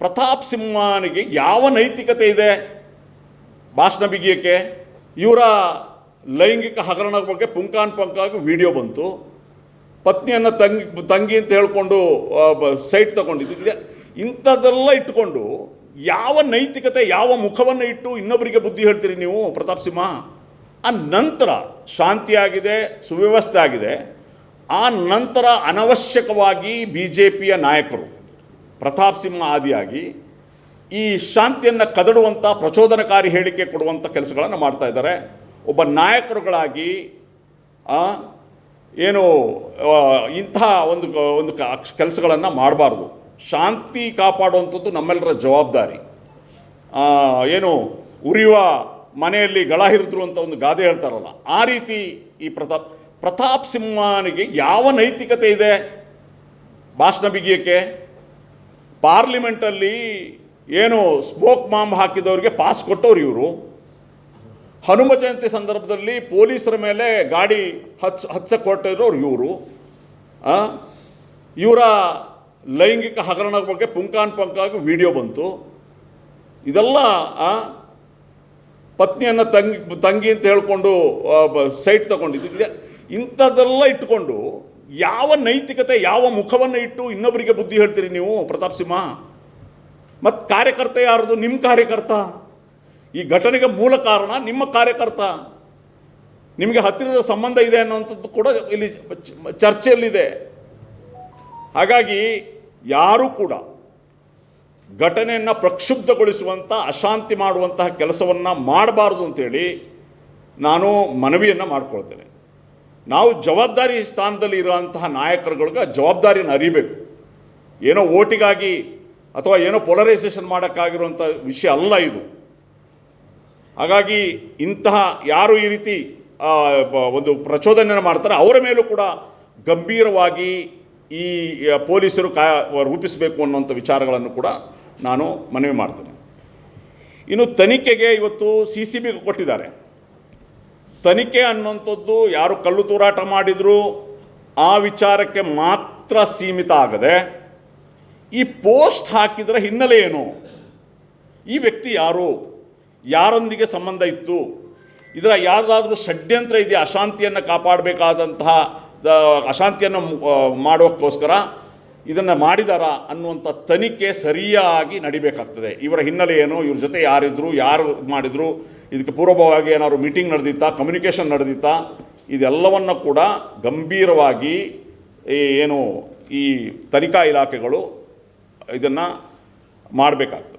ಪ್ರತಾಪ್ ಸಿಂಹನಿಗೆ ಯಾವ ನೈತಿಕತೆ ಇದೆ? ಭಾಷಣ ಬಿಗಿಯಕ್ಕೆ ಇವರ ಲೈಂಗಿಕ ಹಗರಣ ಬಗ್ಗೆ ಪುಂಕಾನ್ ಪಂಕಾಗಿ ವಿಡಿಯೋ ಬಂತು. ಪತ್ನಿಯನ್ನು ತಂಗಿ ತಂಗಿ ಅಂತ ಹೇಳ್ಕೊಂಡು ಸೈಟ್ ತಗೊಂಡಿದ್ದು. ಇಂಥದ್ದೆಲ್ಲ ಇಟ್ಕೊಂಡು ಯಾವ ನೈತಿಕತೆ, ಯಾವ ಮುಖವನ್ನು ಇಟ್ಟು ಇನ್ನೊಬ್ಬರಿಗೆ ಬುದ್ಧಿ ಹೇಳ್ತೀರಿ ನೀವು, ಪ್ರತಾಪ್ ಸಿಂಹ? ಆ ನಂತರ ಶಾಂತಿಯಾಗಿದೆ ಸುವ್ಯವಸ್ಥೆ ಆಗಿದೆ. ಆ ನಂತರ ಅನವಶ್ಯಕವಾಗಿ ಬಿ ಜೆ ಪಿಯ ನಾಯಕರು. ಪ್ರತಾಪ್ ಸಿಂಹ ಆದಿಯಾಗಿ ಈ ಶಾಂತಿಯನ್ನು ಕದಡುವಂಥ ಪ್ರಚೋದನಕಾರಿ ಹೇಳಿಕೆ ಕೊಡುವಂಥ ಕೆಲಸಗಳನ್ನು ಮಾಡ್ತಾ ಇದ್ದಾರೆ. ಒಬ್ಬ ನಾಯಕರುಗಳಾಗಿ ಏನು ಇಂತಹ ಒಂದು ಒಂದು ಕೆಲಸಗಳನ್ನು ಮಾಡಬಾರ್ದು. ಶಾಂತಿ ಕಾಪಾಡುವಂಥದ್ದು ನಮ್ಮೆಲ್ಲರ ಜವಾಬ್ದಾರಿ. ಏನು, ಉರಿಯುವ ಮನೆಯಲ್ಲಿ ಗಳ ಹಿರಿದ್ರು ಅಂತ ಒಂದು ಗಾದೆ ಹೇಳ್ತಾರಲ್ಲ, ಆ ರೀತಿ ಈ ಪ್ರತಾಪ್ ಪ್ರತಾಪ್ ಸಿಂಹನಿಗೆ ಯಾವ ನೈತಿಕತೆ ಇದೆ? ಭಾಷಣ ಬಿಗಿಯಕ್ಕೆ ಪಾರ್ಲಿಮೆಂಟಲ್ಲಿ ಏನು ಸ್ಮೋಕ್ ಬಾಂಬ್ ಹಾಕಿದವರಿಗೆ ಪಾಸ್ ಕೊಟ್ಟವ್ರು ಇವರು. ಹನುಮ ಜಯಂತಿ ಸಂದರ್ಭದಲ್ಲಿ ಪೊಲೀಸರ ಮೇಲೆ ಗಾಡಿ ಹಚ್ಚ ಹಚ್ಚ ಕೊಟ್ಟಿರೋರು ಇವರು ಇವರ ಲೈಂಗಿಕ ಹಗರಣದ ಬಗ್ಗೆ ಪುಂಕಾನ್ ಪಂಕಾಗಿ ವಿಡಿಯೋ ಬಂತು. ಇದೆಲ್ಲ ಪತ್ನಿಯನ್ನು ತಂಗಿ ತಂಗಿ ಅಂತ ಹೇಳ್ಕೊಂಡು ಸೈಟ್ ತಗೊಂಡಿದ್ದು. ಇಂಥದ್ದೆಲ್ಲ ಇಟ್ಕೊಂಡು ಯಾವ ನೈತಿಕತೆ, ಯಾವ ಮುಖವನ್ನು ಇಟ್ಟು ಇನ್ನೊಬ್ಬರಿಗೆ ಬುದ್ಧಿ ಹೇಳ್ತೀರಿ ನೀವು, ಪ್ರತಾಪ್ ಸಿಂಹ? ಮತ್ತು ಕಾರ್ಯಕರ್ತ ಯಾರ್ದು? ನಿಮ್ಮ ಕಾರ್ಯಕರ್ತ. ಈ ಘಟನೆಗೆ ಮೂಲ ಕಾರಣ ನಿಮ್ಮ ಕಾರ್ಯಕರ್ತ. ನಿಮಗೆ ಹತ್ತಿರದ ಸಂಬಂಧ ಇದೆ ಅನ್ನುವಂಥದ್ದು ಕೂಡ ಇಲ್ಲಿ ಚರ್ಚೆಯಲ್ಲಿದೆ. ಹಾಗಾಗಿ ಯಾರೂ ಕೂಡ ಘಟನೆಯನ್ನು ಪ್ರಕ್ಷುಬ್ಧಗೊಳಿಸುವಂಥ ಅಶಾಂತಿ ಮಾಡುವಂತಹ ಕೆಲಸವನ್ನು ಮಾಡಬಾರ್ದು ಅಂತೇಳಿ ನಾನು ಮನವಿಯನ್ನು ಮಾಡ್ಕೊಳ್ತೇನೆ. ನಾವು ಜವಾಬ್ದಾರಿ ಸ್ಥಾನದಲ್ಲಿ ಇರುವಂತಹ ನಾಯಕರುಗಳಿಗೆ ಜವಾಬ್ದಾರಿಯನ್ನು ಅರಿಬೇಕು. ಏನೋ ಓಟಿಗಾಗಿ ಅಥವಾ ಏನೋ ಪೊಲರೈಸೇಷನ್ ಮಾಡೋಕ್ಕಾಗಿರುವಂಥ ವಿಷಯ ಅಲ್ಲ ಇದು. ಹಾಗಾಗಿ ಇಂತಹ ಯಾರು ಈ ರೀತಿ ಒಂದು ಪ್ರಚೋದನೆಯನ್ನು ಮಾಡ್ತಾರೆ, ಅವರ ಮೇಲೂ ಕೂಡ ಗಂಭೀರವಾಗಿ ಈ ಪೊಲೀಸರು ಕಾ, ರೂಪಿಸಬೇಕು ಅನ್ನುವಂಥ ವಿಚಾರಗಳನ್ನು ಕೂಡ ನಾನು ಮನವಿ ಮಾಡ್ತೇನೆ. ಇನ್ನು ತನಿಖೆಗೆ ಇವತ್ತು ಸಿ ಸಿ ಬಿಗೆ ಕೊಟ್ಟಿದ್ದಾರೆ. ತನಿಖೆ ಅನ್ನುವಂಥದ್ದು ಯಾರು ಕಲ್ಲು ತೂರಾಟ ಮಾಡಿದರೂ ಆ ವಿಚಾರಕ್ಕೆ ಮಾತ್ರ ಸೀಮಿತ ಆಗದೆ ಈ ಪೋಸ್ಟ್ ಹಾಕಿದರ ಹಿನ್ನೆಲೆ ಏನು? ಈ ವ್ಯಕ್ತಿ ಯಾರು? ಯಾರೊಂದಿಗೆ ಸಂಬಂಧ ಇತ್ತು? ಇದರ ಯಾರ್ದಾದ್ರೂ ಷಡ್ಯಂತ್ರ ಇದೆಯಾ? ಅಶಾಂತಿಯನ್ನು ಕಾಪಾಡಬೇಕಾದಂತಹ ಅಶಾಂತಿಯನ್ನು ಮಾಡೋಕ್ಕೋಸ್ಕರ ಇದನ್ನು ಮಾಡಿದಾರ ಅನ್ನುವಂಥ ತನಿಖೆ ಸರಿಯಾಗಿ ನಡಿಬೇಕಾಗ್ತದೆ. ಇವರ ಹಿನ್ನೆಲೆ ಏನು? ಇವ್ರ ಜೊತೆ ಯಾರಿದ್ರು, ಯಾರು ಮಾಡಿದ್ರು? ಇದಕ್ಕೆ ಪೂರ್ವಭಾವವಾಗಿ ಏನಾದ್ರು ಮೀಟಿಂಗ್ ನಡೆದಿತ್ತಾ? ಕಮ್ಯುನಿಕೇಷನ್ ನಡೆದಿತ್ತಾ? ಇದೆಲ್ಲವನ್ನು ಕೂಡ ಗಂಭೀರವಾಗಿ ಏನು ಈ ತನಿಖಾ ಇಲಾಖೆಗಳು ಇದನ್ನು ಮಾಡಬೇಕಾಗ್ತದೆ.